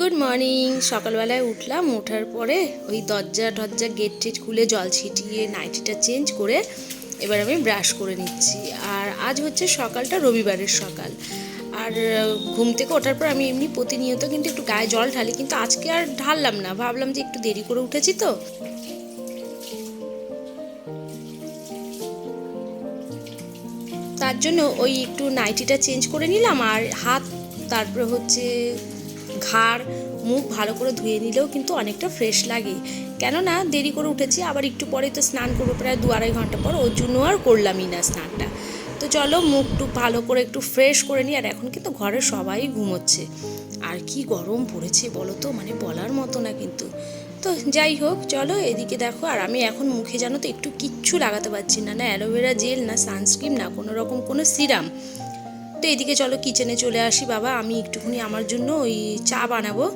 Good morning সকালবেলায় উঠলাম, ওঠার পরে ওই দরজা টরজা গেট টেট খুলে জল ছিটিয়ে নাইটিটা চেঞ্জ করে এবার আমি ব্রাশ করে নিচ্ছি। আর আজ হচ্ছে সকালটা রবিবারের সকাল। আর ঘুম থেকে ওঠার পর আমি এমনি প্রতিনিয়ত কিন্তু একটু গায়ে জল ঢালি, কিন্তু আজকে আর ঢাললাম না। ভাবলাম যে একটু দেরি করে উঠেছি তো। তার জন্য ওই একটু নাইটিটা চেঞ্জ করে নিলাম। আর হাত, তারপরে হচ্ছে ঘাড়, মুখ ভালো করে ধুয়ে নিলেও কিন্তু অনেকটা ফ্রেশ লাগে। কেননা দেরি করে উঠেছি, আবার একটু পরে তো স্নান করব প্রায় দু আড়াই ঘণ্টা পর। ওর জন্য আর করলামই না স্নানটা। তো চলো মুখ টুক ভালো করে একটু ফ্রেশ করে নিই, আর এখন কিন্তু ঘরের সবাই ঘুমোচ্ছে। আর কি গরম পড়েছে বলো তো? মানে বলার মতো না কিন্তু। তো যাই হোক, চলো এদিকে দেখো, আর আমি এখন মুখে জানো তো একটু কিচ্ছু লাগাতে পারছি না। না অ্যালোভেরা জেল, না সানস্ক্রিন, না কোনো রকম কোনো সিরাম। তো এদিকে চলো কিচেনে চলে আসি বাবা। আমি একটুখানি আমার জন্য ওই চা বানাবো।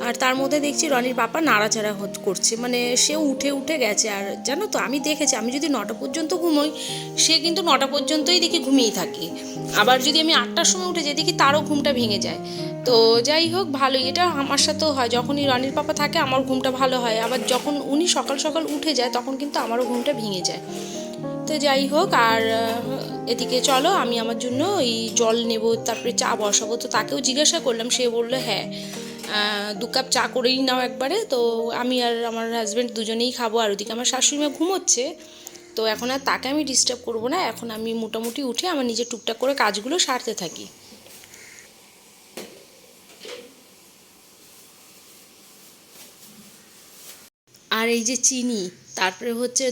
আর তার মধ্যে দেখছি রনির বাবা নাড়াচাড়া করছে। মানে সে উঠে উঠে গেছে। আর জানো তো, আমি দেখেছি, আমি যদি নটা পর্যন্ত ঘুমোই, সে কিন্তু নটা পর্যন্তই দেখি ঘুমিয়ে থাকে। আবার যদি আমি আটটার সময় উঠে যাই, দেখি তারও ঘুমটা ভেঙে যায়। তো যাই হোক, ভালোই। এটা আমার সাথেও হয়। যখনই রনির পাপা থাকে, আমার ঘুমটা ভালো হয়। আবার যখন উনি সকাল সকাল উঠে যায়, তখন কিন্তু আমারও ঘুমটা ভেঙে যায়। তো যাই হোক, আর এদিকে চলো, আমি আমার জন্য এই জল নেব, তারপরে চা বসাবো। তো তাকেও জিজ্ঞাসা করলাম, সে বলল হ্যাঁ দু কাপ চা করেই নাও একবারে। তো আমি আর আমার হাজব্যান্ড দুজনেই খাব, আর ওদিকে আমার শাশুড়ি মা ঘুমোচ্ছে। তো এখন আর তাকে আমি ডিস্টার্ব করব না, এখন আমি মোটামুটি উঠে আমার নিজের টুকটাক করে কাজগুলো সারতে থাকি। আর এই যে চিনি তারপরে হচ্ছে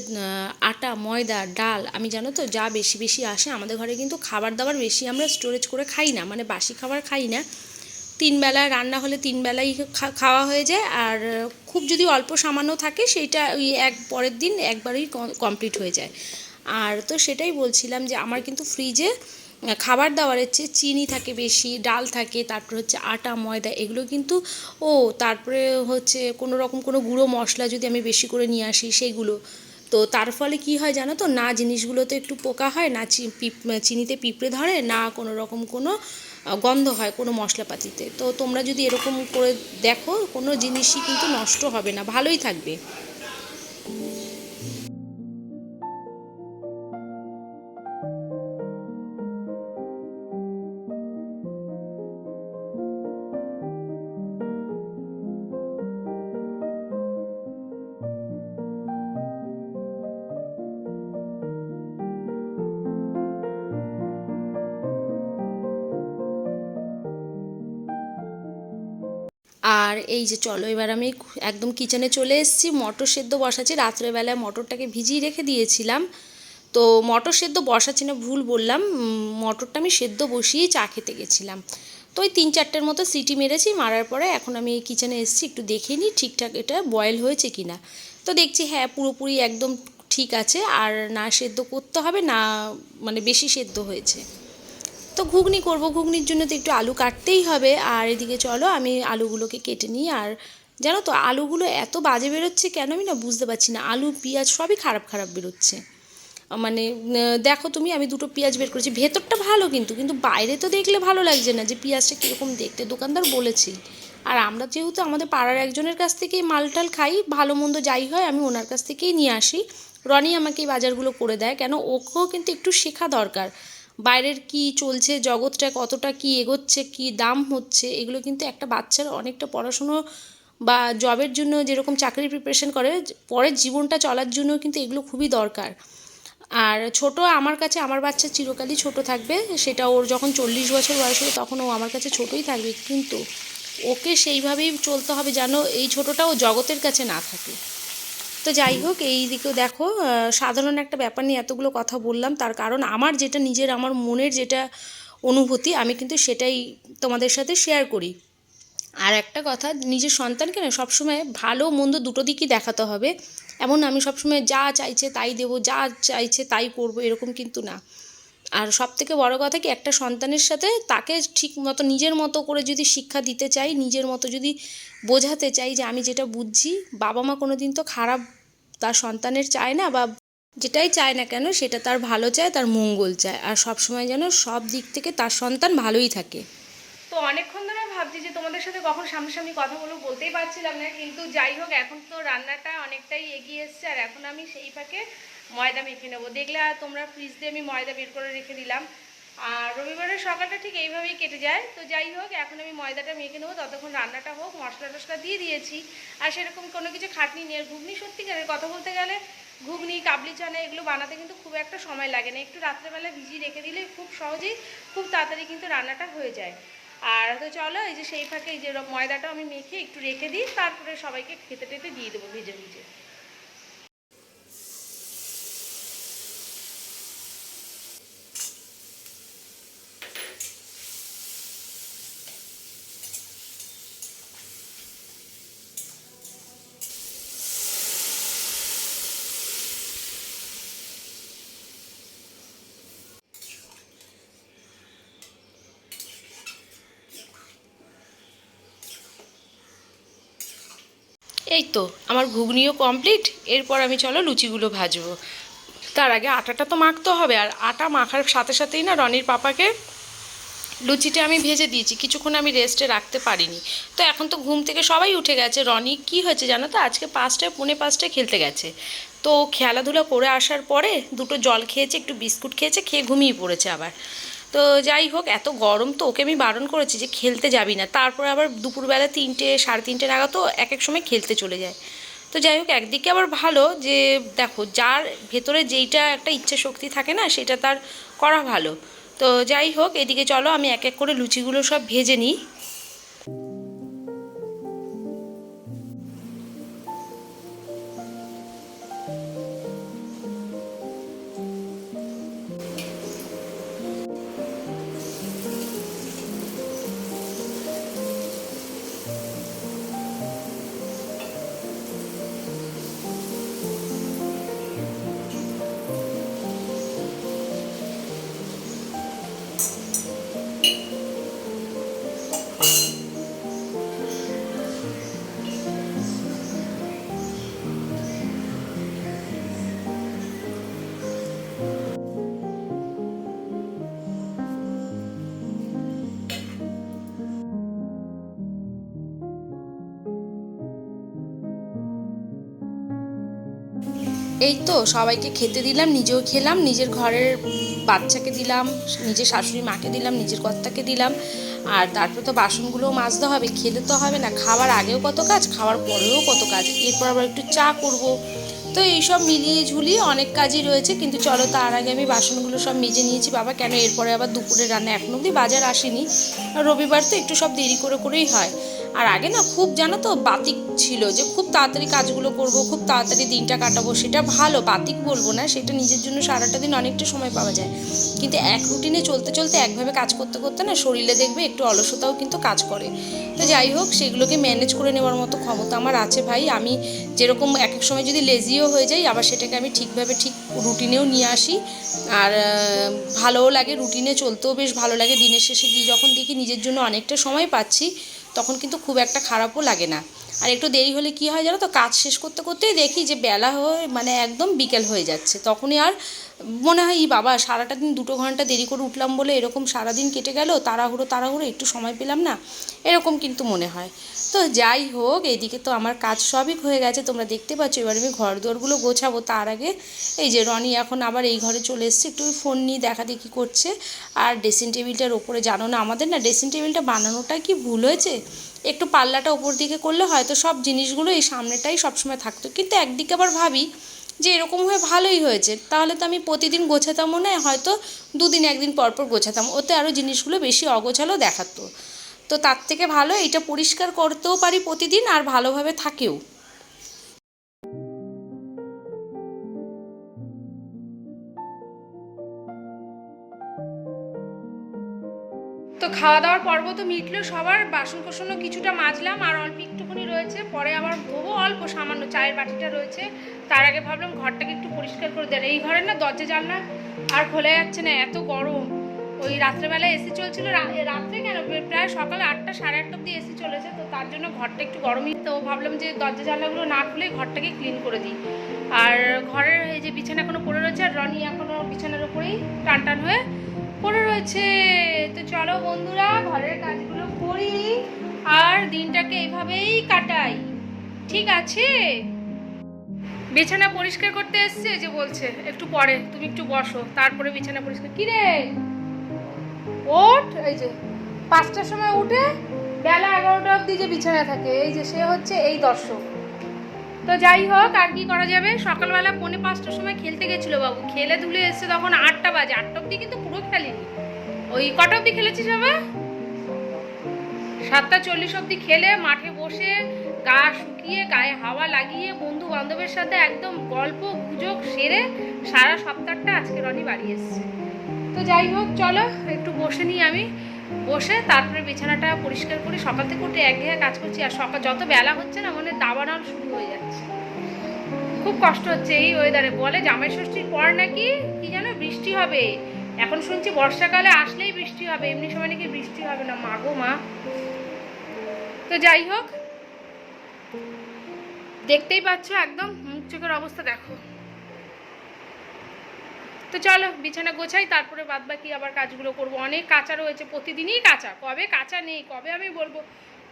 আটা, ময়দা, ডাল, আমি জানো তো যা বেশি বেশি আসে আমাদের ঘরে কিন্তু খাবার দাবার বেশি আমরা স্টোরেজ করে খাই না মানে বাসি খাবার খাই না। তিন বেলা রান্না হলে তিন বেলাই খাওয়া হয়ে যায় আর খুব যদি অল্প সামান্য থাকে সেইটা ওই এক, পরের দিন একবারই কমপ্লিট হয়ে যায়। আর তো সেটাই বলছিলাম যে আমার কিন্তু ফ্রিজে খাবার দাবারের চেয়ে চিনি থাকে বেশি, ডাল থাকে, তারপরে হচ্ছে আটা, ময়দা, এগুলো কিন্তু, ও, তারপরে হচ্ছে কোনো রকম কোনো গুঁড়ো মশলা যদি আমি বেশি করে নিয়ে আসি সেইগুলো তো তার ফলে কি হয় জানো তো, না জিনিসগুলোতে একটু পোকা হয়, না চিনিতে পিঁপড়ে ধরে, না কোনো রকম কোনো গন্ধ হয় কোনো মশলাপাতিতে। তো তোমরা যদি এরকম করে দেখো, কোনো জিনিসই কিন্তু নষ্ট হবে না, ভালোই থাকবে। এই যে চলো, এবার আমি একদম কিচেনে চলে এসেছি। মটর সেদ্ধ বসাচ্ছি। রাত্রেবেলায় মটরটাকে ভিজিয়ে রেখে দিয়েছিলাম। তো মটর সেদ্ধ বসাচ্ছি না, ভুল বললাম। মটরটা আমি সেদ্ধ বসিয়েই চা খেতে গেছিলাম। তো ওই তিন চারটের মতো সিটি মেরেছি। মারার পরে এখন আমি কিচেনে এসেছি। একটু দেখে নিই ঠিকঠাক এটা বয়েল হয়েছে কি না তো দেখছি হ্যাঁ পুরোপুরি একদম ঠিক আছে। আর না সেদ্ধ করতে হবে, না মানে বেশি সেদ্ধ হয়েছে। তো ঘুগনি করব। ঘুগনির জন্য তো একটু আলু কাটতেই হবে। আর এদিকে চলো, আমি আলুগুলোকে কেটে নিই। আর জানো তো, আলুগুলো এত বাজে বেরোচ্ছে কেন আমি না বুঝতে পারছি না। আলু, পেঁয়াজ সবই খারাপ খারাপ বেরোচ্ছে। মানে দেখো তুমি, আমি দুটো পেঁয়াজ বের করেছি। ভেতরটা ভালো কিন্তু কিন্তু বাইরে তো দেখলে ভালো লাগছে না যে পেঁয়াজটা কীরকম দেখতে। দোকানদার বলেছি। আর আমরা যেহেতু আমাদের পাড়ার একজনের কাছ থেকেই মাল টাল খাই, ভালো মন্দ যাই হয়, আমি ওনার কাছ থেকেই নিয়ে আসি। রনি আমাকে এই বাজারগুলো করে দেয়, কেন ওকেও কিন্তু একটু শেখা দরকার। বাইরের কি চলছে, জগৎটা কতটা কি এগোচ্ছে, কি দাম হচ্ছে, এগুলো কিন্তু একটা বাচ্চার অনেকটা পড়াশুনো বা জবের জন্য যেরকম চাকরির প্রিপারেশন করে, পরের জীবনটা চলার জন্য কিন্তু এগুলো খুবই দরকার। আর ছোট, আমার কাছে আমার বাচ্চা চিরকালই ছোট থাকবে, সেটা ওর যখন চল্লিশ বছর বয়স হবে তখন ও আমার কাছে ছোটই থাকবে, কিন্তু ওকে সেইভাবেই চলতে হবে যেন এই ছোটটা ও জগতের কাছে না থাকে। তো যাই হোক, এই দিকেও দেখো সাধারণ একটা ব্যাপার নিয়ে এতগুলো কথা বললাম। তার কারণ আমার যেটা নিজের, আমার মনের যেটা অনুভূতি, আমি কিন্তু সেটাই তোমাদের সাথে শেয়ার করি। আর একটা কথা, নিজের সন্তানকে না সবসময় ভালো, মন্দ দুটো দিকই দেখাতে হবে। এমন আমি সবসময় যা চাইছে তাই দেবো, যা চাইছে তাই করব, এরকম কিন্তু না। আর সব থেকে বড় কথা কি, একটা সন্তানের সাথে তাকে ঠিক মতো, নিজের মতো করে যদি শিক্ষা দিতে চাই, নিজের মতো যদি বোঝাতে চাই যে আমি যেটা বুঝছি বাবা মা কোনো দিন তো খারাপ তার সন্তানের চায় না বা যেটাই চায় না কেন, সেটা তার ভালো চায়, তার মঙ্গল চায়। আর সব সময় যেন সব দিক থেকে তার সন্তান ভালোই থাকে। তো অনেকক্ষণ ধরে ভাবছি যে তোমাদের তোমাদের সাথে কখন সামনাসামনি কথা বলব বলতেই পারছিলাম না, কিন্তু যাই হোক, এখন তো রান্নাটা অনেকটাই এগিয়ে এসছে আর এখন আমি সেই ফাঁকে ময়দা মেখে নেব। দেখলে আর তোমরা ফ্রিজ দিয়ে আমি ময়দা বের করে রেখে দিলাম। আর রবিবারের সকালটা ঠিক এইভাবেই কেটে যায়। তো যাই হোক, এখন আমি ময়দাটা মেখে নেব। ততক্ষণ রান্নাটা হোক, মশলা টশলা দিয়ে দিয়েছি। আর সেরকম কোনো কিছু খাটনি আর ঘুগনি সত্যিকারের কথা বলতে গেলে ঘুগনি, কাবলি চানা এগুলো বানাতে কিন্তু খুব একটা সময় লাগে না। একটু রাত্রেবেলা ভিজিয়ে রেখে দিলে খুব সহজেই খুব তাড়াতাড়ি কিন্তু রান্নাটা হয়ে যায়। আর তো চলো, এই যে সেই ফাঁকে এই যে ময়দাটা আমি মেখে একটু রেখে দিই। তারপরে সবাইকে খেতে টেতে দিয়ে দেবো ভিজে ভিজে। এই তো, আমার ঘুগনিও কমপ্লিট এরপর আমি চলো লুচিগুলো ভাজবো। তার আগে আটাটা তো মাখতে হবে, আর আটা মাখার সাথে সাথেই না রনির পাপাকে লুচিটা আমি ভেজে দিয়েছি, কিছুক্ষণ আমি রেস্টে রাখতে পারিনি। তো এখন তো ঘুম থেকে সবাই উঠে গেছে। রনি, কি হয়েছে জানো তো? আজকে পাঁচটায়, পুনে পাঁচটায় খেলতে গেছে। তো খেলাধুলা করে আসার পরে দুটো জল খেয়েছে, একটু বিস্কুট খেয়েছে, খেয়ে ঘুমিয়ে পড়েছে আবার। তো যাই হোক, এত গরম তো ওকে আমি বারণ করেছি যে খেলতে যাবি না। তারপরে আবার দুপুরবেলা তিনটে, সাড়ে তিনটে নাগাদ তো এক এক সময় খেলতে চলে যায়। তো যাই হোক, একদিকে আবার ভালো যে, দেখো যার ভেতরে যেইটা একটা ইচ্ছা শক্তি থাকে না, সেটা তার করা ভালো। তো যাই হোক, এদিকে চলো, আমি এক এক করে লুচিগুলো সব ভেজে নিই। এই তো, সবাইকে খেতে দিলাম, নিজেও খেলাম, নিজের ঘরের বাচ্চাকে দিলাম, নিজের শাশুড়ি মাকে দিলাম, নিজের কর্তাকে দিলাম। আর তারপর তো বাসনগুলোও মাজতে হবে, খেলে তো হবে না, খাওয়ার আগেও কত কাজ, খাওয়ার পরেও কত কাজ, এরপর আবার একটু চা করব। তো এইসব মিলিয়ে ঝুলিয়ে অনেক কাজই রয়েছে, কিন্তু চলো তার আগে আমি বাসনগুলো সব মেজে নিয়েছি, বাবা কেন এরপরে আবার দুপুরে রান্না এখনও অবধি বাজার আসেনি। রবিবার তো একটু সব দেরি করে করেই হয়। আর আগে না খুব জানো তো বাতিক ছিল যে খুব তাড়াতাড়ি কাজগুলো করব, খুব তাড়াতাড়ি দিনটা কাটাবো, সেটা ভালো, বাতিক বলব না, সেটা নিজের জন্য সারাটা দিন অনেকটা সময় পাওয়া যায়। কিন্তু এক রুটিনে চলতে চলতে একভাবে কাজ করতে করতে না শরীরে দেখবে একটু অলসতাও কিন্তু কাজ করে। তো যাই হোক, সেগুলোকে ম্যানেজ করে নেওয়ার মতো ক্ষমতা আমার আছে ভাই। আমি যেরকম এক এক সময় যদি লেজিও হয়ে যাই, আবার সেটাকে আমি ঠিকভাবে ঠিক রুটিনেও নিয়ে আসি। আর ভালোও লাগে রুটিনে চলতেও বেশ ভালো লাগে। দিনের শেষে গিয়ে যখন দেখি নিজের জন্য অনেকটা সময় পাচ্ছি তখন কিন্তু খুব একটা খারাপও লাগে না। আর একটু দেরি হলে কি হয় জানো তো, কাজ শেষ করতে করতেই দেখি যে বেলা হয়ে মানে একদম বিকেল হয়ে যাচ্ছে। তখনই আর মনে হয়, ই বাবা, সারাটা দিন দুটো ঘণ্টা দেরি করে উঠলাম বলে এরকম সারাদিন কেটে গেল, তাড়াহুড়ো তাড়াহুড়ো, একটু সময় পেলাম না? এরকম কিন্তু মনে হয়। তো যাই হোক এইদিকে তো আমার কাজ সবই হয়ে গেছে, তোমরা দেখতে পাচ্ছ। এবার আমি ঘর দুয়ারগুলো গোছাবো। তার আগে এই যে রনি এখন আবার এই ঘরে চলে এসছে, একটু ফোন নিয়ে দেখা দেখি করছে। আর ড্রেসিং টেবিলটার ওপরে জানো না, আমাদের না ড্রেসিং টেবিলটা বানানোটা কি ভুল হয়েছে? একটু পাল্লাটা ওপর দিকে করলে হয়তো সব জিনিসগুলো এই সামনেটাই সবসময় থাকতো। কিন্তু একদিকে আবার ভাবি যে এরকম হয়ে ভালোই হয়েছে, তাহলে তো আমি প্রতিদিন গোছাতামও না হয়তো দুদিন একদিন পরপর পর গোছাতাম। ওতে আরও জিনিসগুলো বেশি অগোছালো দেখাতো। তো তার থেকে ভালো এটা পরিষ্কার করতেও পারি প্রতিদিন আর ভালোভাবে থাকেও। তো খাওয়া দাওয়ার পর্ব তো মিটলো সবার। বাসন কোসনও কিছুটা মাজলাম আর অল্প একটুখানি রয়েছে। পরে আবার ধোবো অল্প সামান্য চায়ের বাটিটা রয়েছে। তার আগে ভাবলাম ঘরটাকে একটু পরিষ্কার করে দেন এই ঘরে না দরজা জানলা আর খোলা যাচ্ছে না, এত গরম। ওই রাত্রেবেলা এসি চলছিল রাত্রে কেন? প্রায় সকালে আটটা, সাড়ে আটটা অব্দি এসি চলেছে। তো তার জন্য ঘরটা একটু গরমই। তো ভাবলাম যে দরজা জানলাগুলো না খুলে ঘরটাকে ক্লিন করে দিই। আর ঘরের এই যে বিছানা এখনও পড়ে রয়েছে আর রনি এখনও বিছানার উপরেই টান টান হয়ে পড়ে রয়েছে। তো চলো বন্ধুরা, ঘরের কাজগুলো করি আর দিনটাকে এইভাবেই কাটাই। ঠিক আছে? বিছানা পরিষ্কার করতে এসছে যে বলছে, একটু পরে, তুমি একটু বসো। তারপরে বিছানা পরিষ্কার। কি রে? ওঠ, এই যে, পাঁচটার সময় উঠে বেলা এগারোটা অবধি যে বিছানা থাকে, এই যে সে হচ্ছে এই দর্শক। তো যাই হোক, আর কি করা যাবে? সকালবেলা পৌনে পাঁচটার সময় খেলতে গেছিল বাবু। খেলে ধুলে এসছে তখন আটটা বাজে। আটটা অবধি কিন্তু পুরো খেলেনি। ওই কটা অবধি খেলেছিস বাবা? সাতটা চল্লিশ অবধি খেলে, মাঠে বসে, গা শুকিয়ে, গায়ে হাওয়া লাগিয়ে বন্ধু বান্ধবের সাথে একদম গল্প, গুজব সেরে সারা সপ্তাহটা আজকে রনি বাড়ি এসছে। তো যাই হোক, চলো, একটু বসে নিই আমি। বসে তারপরে বিছানাটা পরিষ্কার করে সকাল থেকে উঠে একঘেয়ে কাজ করছি, আর সকাল যত বেলা হচ্ছে না মানে দাবানল শুরু হয়ে যাচ্ছে। খুব কষ্ট হচ্ছে এই ওয়েদারে বলে জামাই ষষ্ঠীর পর নাকি কি যেন বৃষ্টি হবে। এখন শুনছি বর্ষাকালে আসলেই বৃষ্টি হবে, এমনি সময় নাকি বৃষ্টি হবে না। মাগো মা। তো যাই হোক, দেখতেই পাচ্ছ একদম মুখ চোখের অবস্থা, দেখো। তো চলো, বিছানা গোছাই, তারপরে বাদ বাকি আবার কাজগুলো করব। অনেক কাঁচা রয়েছে, প্রতিদিনই কাঁচা। কবে কাঁচা নেই, কবে আমি বলব?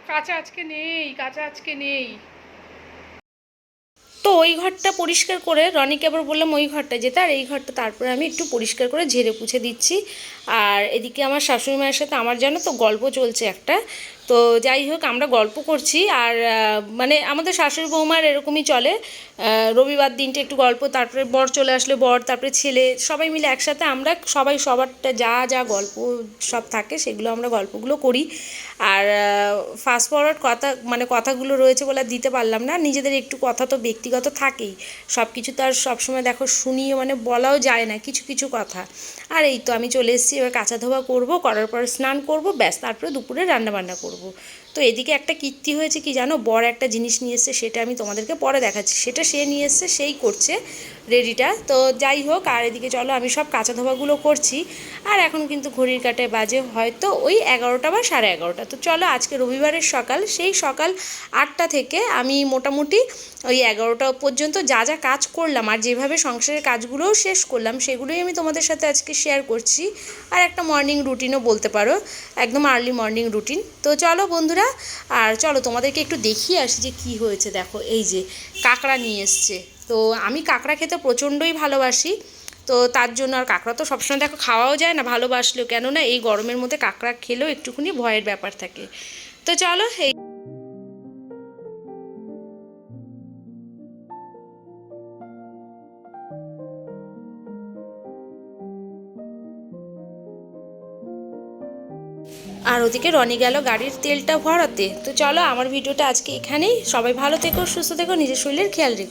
কাঁচা আজকে নেই, কাঁচা আজকে নেই। তো ওই ঘরটা পরিষ্কার করে, রনিকে আবার বললাম ওই ঘরটা যেতে, আর এই ঘরটা তারপরে আমি একটু পরিষ্কার করে ঝেড়ে পুছে দিচ্ছি। আর এদিকে আমার শাশুড়ি মায়ের সাথে, আমার জানো তো গল্প চলছে একটা তো যাই হোক, আমরা গল্প করছি আর মানে আমাদের শাশুড়ি বৌমার এরকমই চলে। রবিবার দিনটা একটু গল্প, তারপরে বর চলে আসলে বর, তারপরে ছেলে, সবাই মিলে একসাথে আমরা সবাই সবারটা যা যা গল্প সব থাকে সেগুলো আমরা গল্পগুলো করি। আর ফাস্ট ফরওয়ার্ড কথা মানে কথাগুলো রয়েছে বলে দিতে পারলাম না, নিজেদের একটু কথা তো ব্যক্তিগত থাকেই। সব কিছু তো আর সবসময় দেখো শুনিয়ে মানে বলাও যায় না, কিছু কিছু কথা। আর এই তো আমি চলে এসেছি, এবার কাঁচা ধোয়া করব, করার পর স্নান করব, ব্যাস, তারপরে দুপুরে রান্না বান্না করব তো এদিকে একটা কীর্তি হয়েছে কি জানো? বড় একটা জিনিস নিয়ে এসছে, সেটা আমি তোমাদেরকে পরে দেখাচ্ছি। সেটা সে নিয়ে এসছে, সেই করছে রেডিটা। তো যাই হোক, আর এদিকে চলো, আমি সব কাঁচা ধোয়াগুলো করছি। আর এখন কিন্তু ঘড়ির কাটে বাজে হয়তো ওই এগারোটা বা সাড়ে এগারোটা। তো চলো, আজকে রবিবারের সকাল, সেই সকাল আটটা থেকে আমি মোটামুটি ওই এগারোটা পর্যন্ত যা যা কাজ করলাম, আর যেভাবে সংসারের কাজগুলোও শেষ করলাম, সেগুলোই আমি তোমাদের সাথে আজকে শেয়ার করছি। আর একটা মর্নিং রুটিনও বলতে পারো, একদম আর্লি মর্নিং রুটিন তো চলো বন্ধুরা আর চলো তোমাদেরকে একটু দেখিয়ে আসি যে কি হয়েছে। দেখো, এই যে কাঁকড়া নিয়ে এসছে। তো আমি কাঁকড়া খেতে প্রচণ্ডই ভালোবাসি। তো তার জন্য আর কাঁকড়া তো সবসময় দেখো খাওয়াও যায় না, ভালোবাসলেও। কেননা এই গরমের মধ্যে কাঁকড়া খেলেও একটুখানি ভয়ের ব্যাপার থাকে। তো চলো, এই আর ওদিকে রনি গেল গাড়ির তেলটা ভরাতে। তো চলো আমার ভিডিওটা আজকে এখানেই। সবাই ভালো থেকো, সুস্থ থেকো, নিজের শরীরের খেয়াল রেখো।